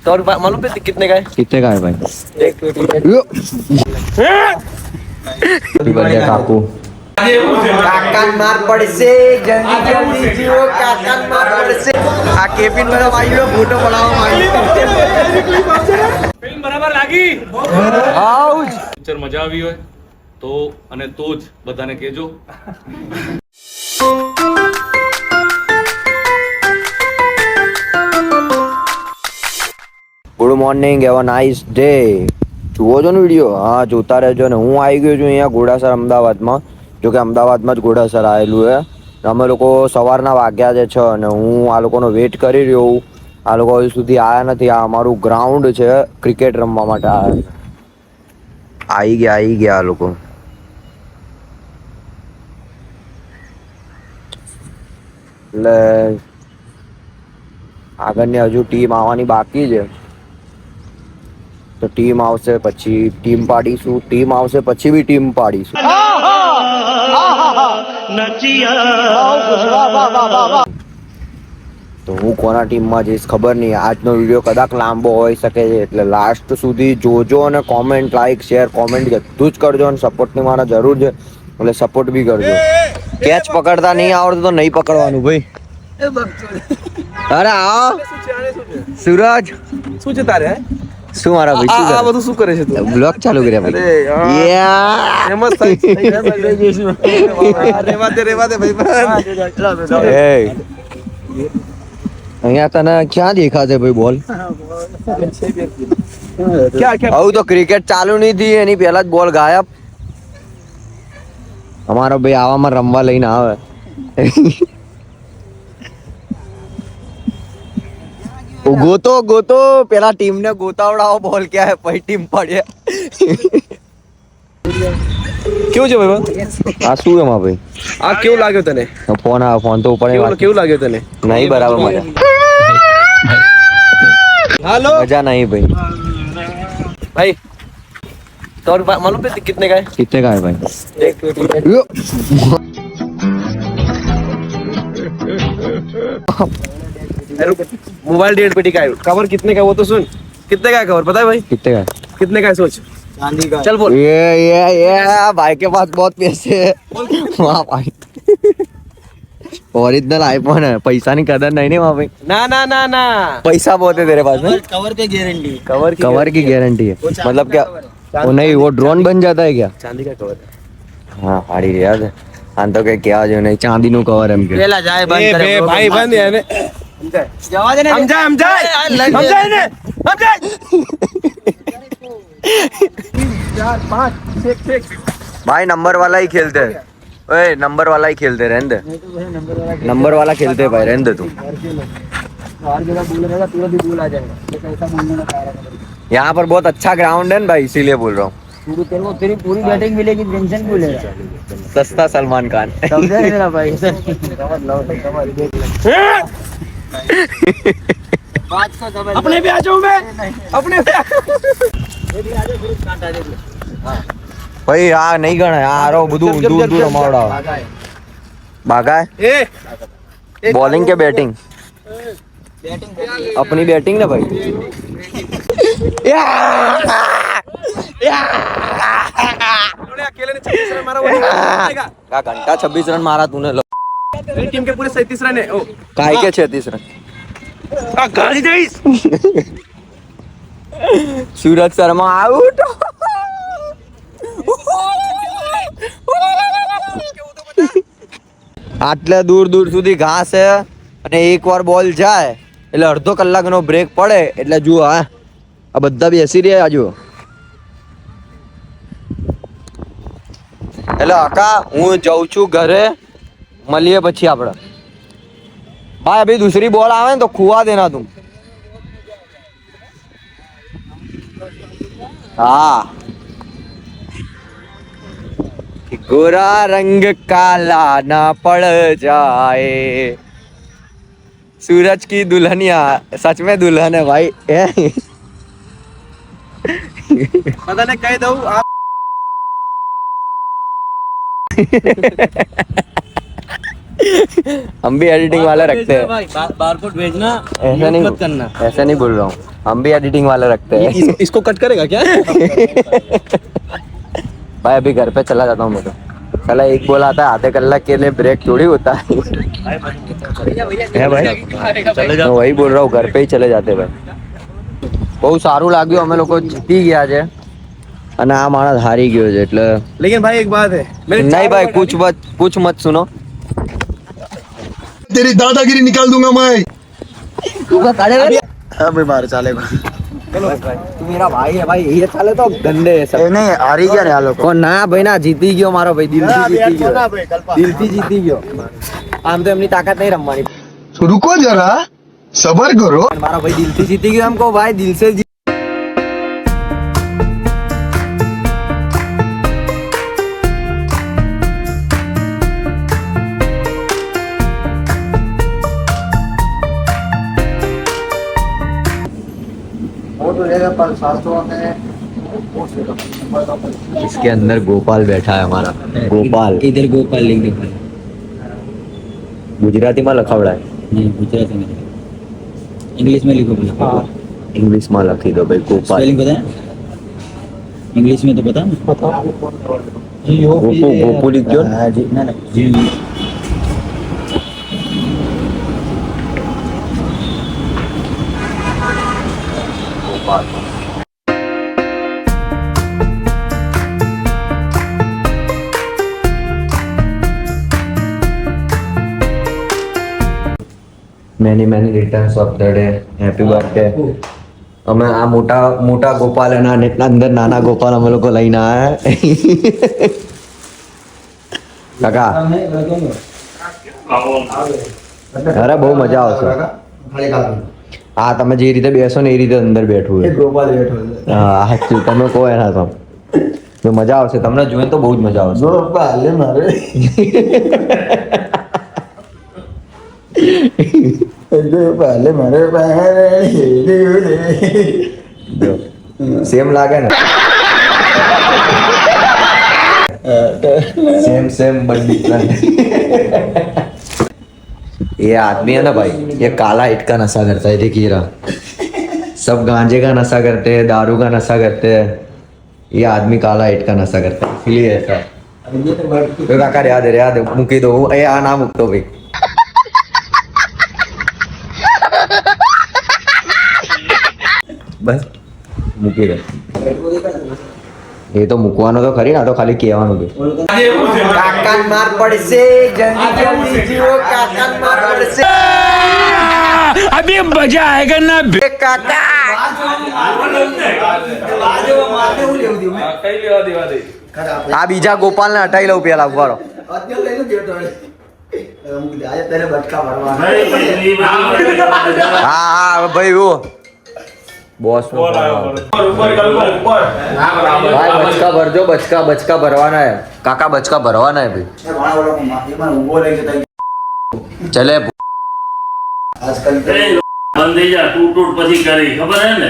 तो और मालूम पे कितने का है कितने का है भाई एक पेटी Happy birthday કાકુ કાકાન માર પડશે જલ્દી જલ્દી જીવો કાકાન માર પડશે આ કેબિન વાળો આવ્યો ફોટો પડાવવા માંગ્યો ફિલ્મ બરાબર લાગી આઉચ પિક્ચર મજા આવી હોય તો અને તો જ બધાને કહેજો Good morning have a nice day જુઓ છો ને વીડિયો હા, જોતા રહેજો ને. હું આવી ગયો છું અહીંયા ઘોડાસર અમદાવાદમાં. જો કે અમદાવાદમાં જ ઘોડાસર આવેલું છે. અમે લોકો સવારના વાગ્યા છે છ અને હું આ લોકોનો વેટ કરી રહ્યો હું આ લોકો હજુ સુધી આવ્યા નથી. આ અમારું ગ્રાઉન્ડ છે ક્રિકેટ રમવા માટે. આવી ગયા આવી ગયા આ લોકો. એટલે આગળની હજુ ટીમ આવવાની બાકી છે. તો ટીમ આવશે પછી ટીમ પાડીશું ટીમ આવશે પછી બી ટીમ પાડીશું. તો હું કોના ટીમમાં જઈશ ખબર નહીં. આજનો વીડિયો કદાચ લાંબો હોઈ શકે છે એટલે લાસ્ટ સુધી જોજો અને કોમેન્ટ લાઈક શેર કોમેન્ટ બધું જ કરજો અને સપોર્ટની મારા જરૂર છે એટલે સપોર્ટ બી કરજો. કેચ પકડતા નહીં આવડતું તો નહીં પકડવાનું ભાઈ. અરે આ સુરજ. શું છે તારે શું મારા ભાઈ શું આ બધું શું કરે છે તું? બ્લોગ ચાલુ કર્યા અરે ભાઈ. યાર. Yeah. એમ જ થાય રેવા દે રેવા દે ભાઈ. એ અહીંયા તને ક્યાં દેખાશે ભાઈ બોલ? આવું તો ક્રિકેટ ચાલુ નહીં થઈ એની પહેલા જ બોલ ગાયબ. અમારો ભાઈ આવામાં રમવા લઈને આવે. ગોતો ગોતો પેલા ટીમ ને ગોતાવડાવો બોલ ક્યાં હે પછી ટીમ પડે કેવું છે ભાઈ આ શું એમાં ભાઈ આ કેવું લાગ્યો તને ફોન આવે ફોન તો કેવું ઉપડે કેવું લાગ્યો તને નહીં બરાબર મજા હાલો મજા નહીં ભાઈ भाई तो और मालूम पे कितने का है कितने का है भाई एक पेटी मोबाइल डेढ़ पेटी का है कवर कितने का है वो तो सुन कितने का है कवर पता है भाई कितने का है कितने का है सोच चांदी का चल बोल ये ये ये भाई के पास बहुत पैसे है वाह भाई ओरिजिनल आईफोन है पैसा नहीं कदर नहीं नहीं वहाँ पे ना ना ना ना पैसा बहुत है तेरे पास में कवर की गारंटी कवर की कवर की गारंटी है मतलब क्या वो नहीं वो ड्रोन बन जाता है क्या चांदी का कवर है हाँ हाड़ी याद है આમ તો કે ક્યાં જો નહીં ચાંદીનું કવર એમ કે પેલા જાય બંધ કરે ભાઈ બંધ એને જવા દે ને સમજાય સમજાય સમજાય ને સમજાય પાંચ છેક છેક भाई नंबर वाला ही खेलते हैं ओए नंबर वाला ही खेलते रहने दे नंबर वाला खेलते हैं भाई रहने दे तू और जगह बोल रहेगा तुरंत ही बोल आ जाएगा एक ऐसा बोलने का कारण है यहाँ पर बहुत अच्छा ग्राउंड है ना भाई इसीलिए बोल रहा हूँ पूरी तेरे को तेरी पूरी बैटिंग मिलेगी टेंशन क्यों ले रहा है? सस्ता सलमान खान समझा नहीं मेरा भाई अपने भी आ जाऊं मैं अपने भी आ ભાઈ આ નહીં ગણાય આ આરો બધું ઊંધું ઊંધું રમાવડાવે બાગાય एक बॉलिंग के बैटिंग अपनी बैटिंग ना भाई उन्होंने अकेले ने छत्तीस रन मारा वो नहीं मारेगा। क्या घंटा छब्बीस रन मारा तूने लो मेरी टीम के पूरे सैंतीस रन है ओ काय के छत्तीस रन आ, गाली देइस सूरज शर्मा आउट આટલે દૂર દૂર સુધી ઘાસ છે અને એકવાર બોલ જાય એટલે અડધો કલાકનો બ્રેક પડે એટલે જુઓ હા આ બધા બેસી રહ્યા જુઓ એટલે અકા હું જઉં છું ઘરે મળીએ પછી આપણે ભાઈ અભી दूसरी बॉल आवे ना तो खुआ देना तुम हाँ कि गोरा रंग काला ना पड़ जाए सूरज की दुल्हनिया सच में दुल्हन है भाई पता नहीं कह दऊं आप हम भी एडिटिंग वाले रखते हैं बारकोड भेजना ऐसा नहीं ऐसा नहीं बोल रहा हूँ हम भी एडिटिंग वाले रखते हैं इसको कट करेगा क्या भाई अभी घर पे चला जाता हूँ मैं तो चला एक बोल आता है आधे कलाक के लिए ब्रेक थोड़ी होता है है भाई मैं वही बोल रहा हूँ घर पे ही चले जाते ભાઈ બહુ સારું લાગ્યું અમે લોકો જીતી ગયા છે અને આ માણસ હારી ગયો છે એટલે लेकिन भाई एक बात है નહીં ભાઈ કુછ મત કુછ મત સુનો तेरी दादागिरी निकाल दूंगा मैं अभी बाहर चलेगा તું મેરા ભાઈ હે ભાઈ ये ચાલે તો ગંદે હે સબ नहीं हारी गया ना लोग કોણ ના ભાઈ ના જીતી ગયો મારો ભાઈ દિલથી જીતી ગયો દિલથી જીતી ગયો આમ તો એમની તાકાત નહીં રમવાની तो रुको जरा सबर करो પણ મારો ભાઈ દિલથી જીતી ગયો એમ કહો ભાઈ દિલ સે इसके अंदर गोपाल बैठा है हमारा। गोपाल। इधर गोपाल लिख दो। गुजराती में लिखा लखावड़ा है। गुजराती में इंग्लिश में लिखो बोला इंग्लिश में लिख दो भाई गोपाल। स्पेलिंग पता है इंग्लिश में तो पता है पता जी ओ गोपू लिख दो। हाँ जी ना ना। जी many many returns of the day happy birthday અમે આ મોટા મોટા ગોપાલ અને આને અંદર નાના ગોપાલ અમે લોકો લઈને આવ્યા કાકા અરે બહુ મજા આવશે આ તમે જે રીતે બેસો ને એ રીતે અંદર બેઠું છે. હા સાચું. તમે કહો એના તો. જો મજા આવશે. તમને જોઈને તો બહુ જ મજા આવશે. જો પપ્પા હાલે મારે જો હાલે મારે સેમ લાગે ને? સેમ સેમ બંડી ये आदमी है ना भाई ये काला इट का नशा करता है देखिए रहा सब गांजे का नशा करते हैं दारू का नशा करते हैं ये आदमी काला इट का नशा करता है इसलिए ऐसा तो काका याद है याद है मुकी दो ये आ ना मुक दो भाई બસ મૂકી દે એ તો મૂકવાનો તો ખરી ને આ તો ખાલી કહેવાનું કે. કાકાન માર પડશે જલ્દી જલ્દી જીવો કાકાન માર પડશે. અભી મજા આયેગા ના બે કાકા. આ બીજા ગોપાલ ને હટાઈ લઉં પેલા ઉભારો. હા હા ભાઈ ઓ બોસ ભાઈ બચકા ભરજો બચકા બચકા ભરવાના હે કાકા બચકા ભરવાના હે ભાઈ. ચલે. બંધ થઈ જા તૂટ તૂટ પછી કરી ખબર હે ને?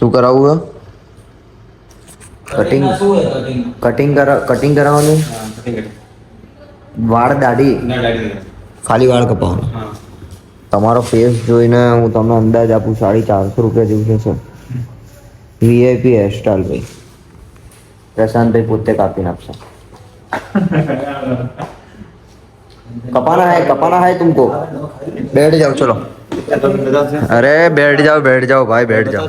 શું કરાવવું કટિંગ કટિંગ કરા કટિંગ કરાવવાનું? વાળ દાઢી? ખાલી વાળ કપાવવાનું? તમારો ફેસ જોઈને હું તમને અંદાજ આપું સાડી ચારસો રૂપિયા જેવું છે વીઆઈપી હેરસ્ટાઈલ ભાઈ. પ્રશાંતભાઈ પોતે કાપી આપશે. કપાના હે કપાના હે તુમકો? બેઠ જાઓ ચલો. અરે બેઠ જાઓ બેઠ જાઓ ભાઈ બેઠ જાઓ.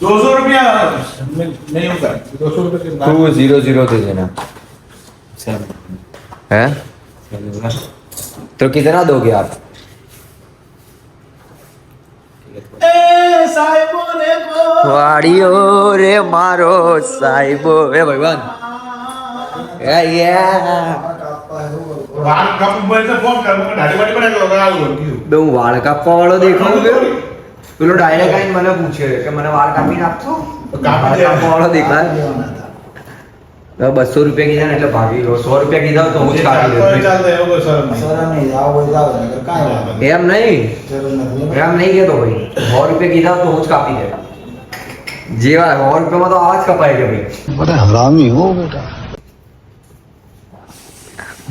दो सौ रुपया नहीं नहीं होगा दो सौ रुपये के टू जीरो जीरो दे देना है तो कितना दोगे आप વાડીઓ રે મારો સાહેબો એ ભગવાન એ યા बाल कप मोबाइल से फोन कर मैं ढाडी वाडी बना के लगा लूं બે હું વાળ કાપવા વાળો દેખાઉં કે પેલો ડાયરેક્ટ આવીને મને પૂછે કે મને વાળ કાપીને આપશો? કાપવાળો દેખાય. બસો રૂપિયા કીધા ને એટલે ભાગી લો સો રૂપિયા કીધા તો હું જ કાપી દઉં એમ નહીં. એમ નહીં કેતો ભાઈ. સો રૂપિયા કીધા તો હું જ કાપી દે. જેવા સો રૂપિયામાં તો આવા જ કપાય છે ભાઈ. હરામી હો બેટા.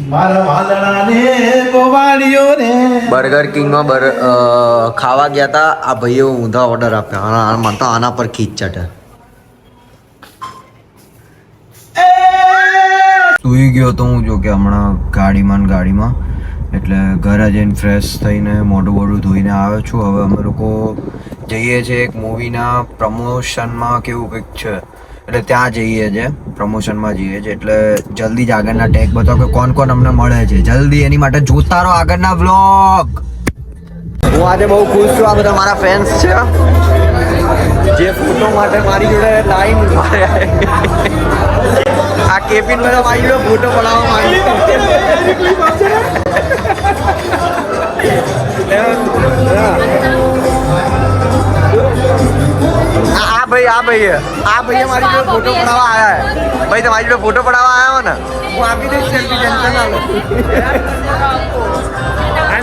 મારા વાલણાને ગોવાળિયો ને. બર્ગર કિંગમાં બર ખાવા ગયા હતા આ ભાઈએ ઊંધા ઓર્ડર આપ્યા. આના આના- મને તો આના પર ખીચ ચટે સુઈ ગયો તો હું જો કે હમણાં ગાડીમાં ને ગાડીમાં. એટલે ઘરે જઈને ફ્રેશ થઈને મોઢું બોઢું ધોઈને આવ્યો છું. હવે અમે લોકો જઈએ છીએ એક મૂવીના પ્રમોશનમાં કેવું કંઈક છે. એટલે ત્યાં જઈએ છે પ્રમોશનમાં જઈએ છીએ એટલે જલ્દી જ આગળના ટેગ બતાવો કે કોણ કોણ અમને મળે છે. જલ્દી એની માટે જોતા રહો આગળના વ્લોગ હું આજે બહુ ખુશ છું આ બધા મારા ફેન્સ છે. જે ફોટો માટે મારી જોડે લાઈન આ કેપિન બધા મારી જોડે ફોટો પડાવવા માંગ્યો हाँ, आप भाई आप भाई आप भाई हमारी जो फ़ोटो पड़ावा आया है। भाई तुम्हारी जो फ़ोटो पड़ावा आया हो ना वो आप ही सेल्फी टेंशन ना लो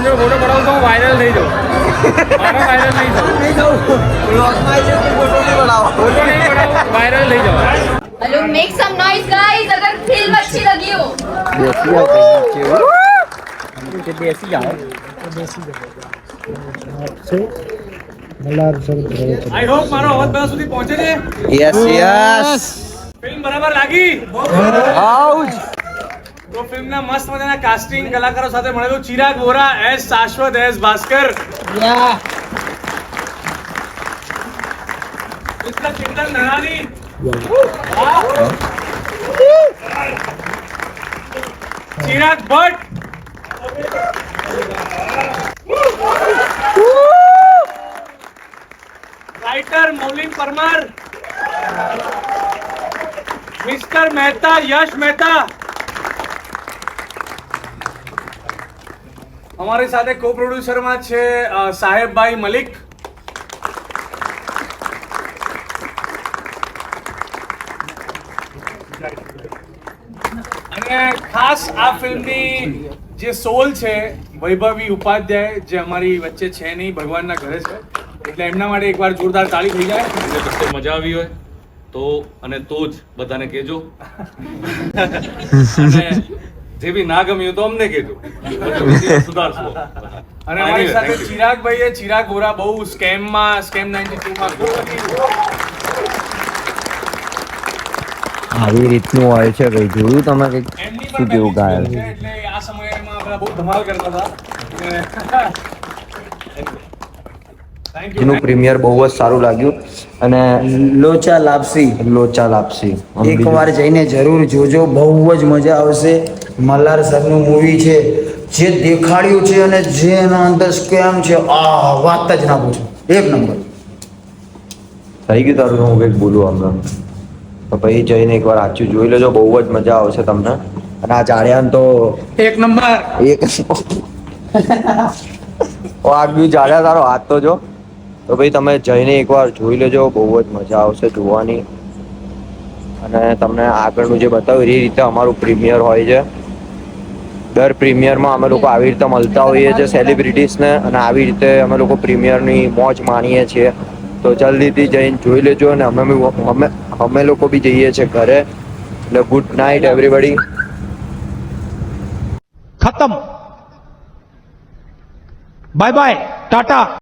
जो फ़ोटो पड़ाऊँ तो वायरल नहीं जाऊँ वायरल नहीं जाओ hello make some noise guys अगर फ़िल्म अच्छी लगी हो। બેસી સર આઈ હોપ મારો અવાજ બધા સુધી પહોંચે છે. યસ યસ ફિલ્મ બરાબર લાગી? આઉજ તો ફિલ્મના મસ્ત મજાના કાસ્ટિંગ કલાકારો સાથે મળેલું Chirag Vora as Shashwat as Bhaskar. Chintan Dhanani Chirag Bhatt. Writer Maulin Parmar mister Mehta Yash Mehta અમારી સાથે કો પ્રોડ્યુસરમાં છે સાહેબભાઈ મલિક. અને ખાસ આ ફિલ્મની જે સોલ છે, વૈભવી ઉપાધ્યાય, જે અમારી વચ્ચે છે નહીં, ભગવાનના ઘરે છે. એટલે એમના માટે એકવાર જોરદાર તાળી થઈ જાય. એટલે કશે મજા આવી હોય. તો અને તો જ બધાને કહેજો. જે બી ના ગમ્યું તો અમને કહેજો. સુધારશો. અને અમારી સાથે you. ચિરાગ વોરા બહુ સ્કેમમાં સ્કેમ 92 માં આવી રીતનું હોય છે ભાઈ. જોયું તમે કંઈક શું કેવું ગાયલ એટલે આ સમયમાં બહુ ધમાલ કરતા હતા. એનું પ્રીમિયર બહુ જ સારું લાગ્યું. અને લોચા લાપસી. લોચા લાપસી. એકવાર એક વાર જઈને જરૂર જોજો બહુ જ મજા આવશે. મલ્હાર સરનું મૂવી છે જે દેખાડ્યું છે અને જે એના અંદર સ્કેમ છે આ વાત જ ના પૂછો. એક નંબર. થઈ ગયું તારું હું કંઈક બોલું હમણાં તો. પછી જઈને એકવાર સાચું જોઈ લેજો બહુ જ મજા આવશે તમને. અને આ જાડ્યાન તો એક નંબર. એક ઓ આગળ જાડ્યા તારો હાથ તો જો. તો ભાઈ તમે જઈને એકવાર જોઈ લેજો, બહુ જ મજા આવશે જોવાની. અને તમને આગળનું જે બતાવ્યું એ રીતે અમારું પ્રીમિયર હોય છે. દર પ્રીમિયરમાં અમે લોકો આવી રીતે મળતા હોઈએ છીએ સેલિબ્રિટીઝને અને આવી રીતે અમે લોકો પ્રીમિયરની મોજ માણીએ છીએ. તો જલ્દીથી જઈને જોઈ લેજો અને અમે અમે અમે લોકો બી જઈએ છીએ ઘરે. એટલે ગુડ નાઇટ એવરીબડી ખતમ. Bye bye, tata.